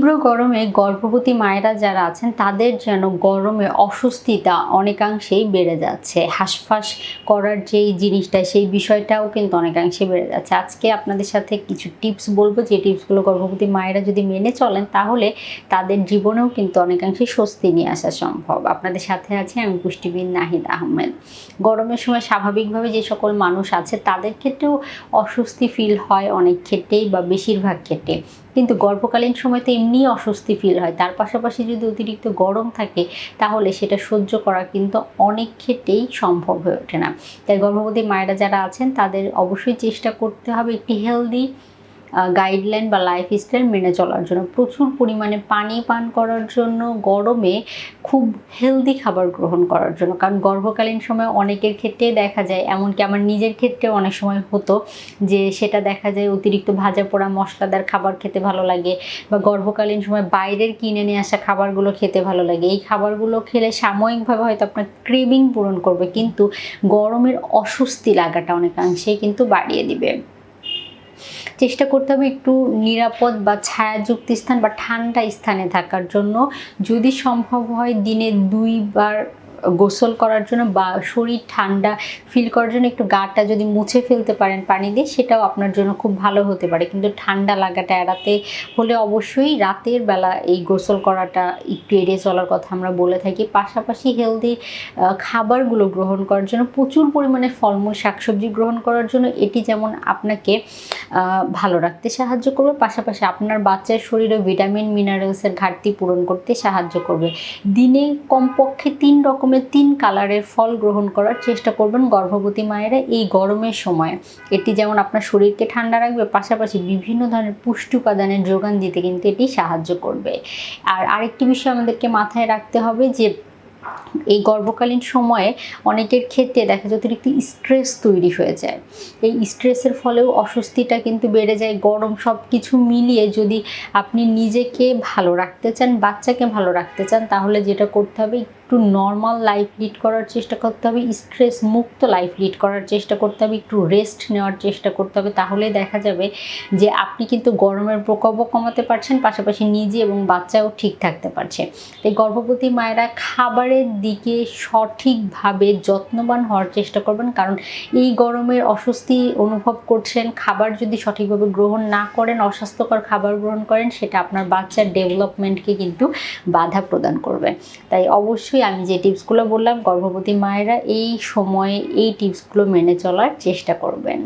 তীব্র গরমে গর্ভবতী মায়েরা যারা আছেন, তাদের যেন গরমে অস্বস্তিটা অনেকাংশেই বেড়ে যাচ্ছে। হাঁসফাঁস করার যেই জিনিসটা, সেই বিষয়টাও কিন্তু অনেকাংশে বেড়ে যাচ্ছে। আজকে আপনাদের সাথে কিছু টিপস বলব, যে টিপসগুলো গর্ভবতী মায়েরা যদি মেনে চলেন, তাহলে তাদের জীবনেও কিন্তু অনেকাংশে স্বস্তি নিয়ে আসা সম্ভব। আপনাদের সাথে আছে আমি পুষ্টিবিদ নাহিদ আহমেদ। গরমের সময় স্বাভাবিকভাবে যে সকল মানুষ আছে, তাদের ক্ষেত্রেও অস্বস্তি ফিল হয় অনেক ক্ষেত্রেই বা বেশিরভাগ ক্ষেত্রে। কিন্তু গর্ভকালীন সময় তো এমনিই অস্বস্তি ফিল হয়। তার পাশাপাশি যদি অতিরিক্ত গরম থাকে, তাহলে সেটা সহ্য করা কিন্তু অনেক ক্ষেত্রেই সম্ভব হয়ে ওঠে না। তাই গর্ভবতী মায়েরা যারা আছেন, তাদের অবশ্যই চেষ্টা করতে হবে একটি হেলদি গাইডলাইন বা লাইফস্টাইল মেনে চলার জন্য, প্রচুর পরিমাণে পানি পান করার জন্য, গরমে খুব হেলদি খাবার গ্রহণ করার জন্য। কারণ গর্ভকালীন সময় অনেকের ক্ষেত্রে দেখা যায়, এমনকি আমার নিজের ক্ষেত্রে অনেক সময় হতো যে সেটা দেখা যায় অতিরিক্ত ভাজা পোড়া মশলাদার খাবার খেতে ভালো লাগে বা গর্ভকালীন সময় বাইরের কিনে নিয়ে আসা খাবারগুলো খেতে ভালো লাগে। এই খাবারগুলো খেলে সাময়িকভাবে হয়তো আপনার ক্রেভিং পূরণ করবে, কিন্তু গরমের অস্বস্তি লাগাটা অনেকাংশেই কিন্তু বাড়িয়ে দিবে। চেষ্টা করতে হবে একটু নিরাপদ বা ছায়াযুক্ত স্থান বা ঠান্ডা স্থানে থাকার জন্য। যদি সম্ভব হয় দিনে দুইবার গোসল করার জন্য বা শরীর ঠান্ডা ফিল করার জন্য একটু গাটা যদি মুছে ফেলতে পারেন পানি দিয়ে, সেটাও আপনার জন্য খুব ভালো হতে পারে। কিন্তু ঠান্ডা লাগাটা এড়াতে হলে অবশ্যই রাতের বেলা এই গোসল করাটা একটু এড়িয়ে চলার কথা আমরা বলে থাকি। পাশাপাশি হেলদি খাবারগুলো গ্রহণ করার জন্য, প্রচুর পরিমাণে ফলমূল, শাকসবজি গ্রহণ করার জন্য এটি যেমন আপনাকে ভালো রাখতে সাহায্য করবে। পাশাপাশি আপনার বাচ্চার শরীরে ভিটামিন মিনারেলসের ঘাটতি পূরণ করতে সাহায্য করবে। দিনে কমপক্ষে তিন রকম রকমের তিন কালারের ফল গ্রহণ করার চেষ্টা করবেন গর্ভবতী মায়েরা এই গরমের সময়। এটি যেমন আপনার শরীরকে ঠান্ডা রাখবে, পাশাপাশি বিভিন্ন ধরনের পুষ্টি উপাদানের যোগান দিতে কিন্তু এটি সাহায্য করবে। আর আরেকটি বিষয় আমাদেরকে মাথায় রাখতে হবে যে এই গর্ভকালীন সময়ে অনেকের ক্ষেত্রে দেখা যায় অতিরিক্ত স্ট্রেস তৈরি হয়ে যায়। এই স্ট্রেসের ফলেও অস্বস্তিটা কিন্তু বেড়ে যায়। গরম সব কিছু মিলিয়ে যদি আপনি নিজেকে ভালো রাখতে চান, বাচ্চাকে ভালো রাখতে চান, তাহলে যেটা করতে হবে, একটু নর্মাল লাইফ লিড করার চেষ্টা করতে হবে স্ট্রেস মুক্ত লাইফ লিড করার চেষ্টা করতে হবে, একটু রেস্ট নেওয়ার চেষ্টা করতে হবে। তাহলে দেখা যাবে যে আপনি কিন্তু গরমের প্রকোপও কমাতে পারছেন, পাশাপাশি নিজে এবং বাচ্চাও ঠিক থাকতে পারছে। তাই গর্ভবতী মায়েরা খাবারের দিকে সঠিকভাবে যত্নবান হওয়ার চেষ্টা করবেন। কারণ এই গরমের অস্বস্তি অনুভব করছেন, খাবার যদি সঠিকভাবে গ্রহণ না করেন, অস্বাস্থ্যকর খাবার গ্রহণ করেন, সেটা আপনার বাচ্চার ডেভেলপমেন্টকে কিন্তু বাধা প্রদান করবে। তাই অবশ্যই আমি যে টিপসগুলো বললাম, গর্ভবতী মায়েরা এই সময়ে এই টিপসগুলো মেনে চলার চেষ্টা করবেন।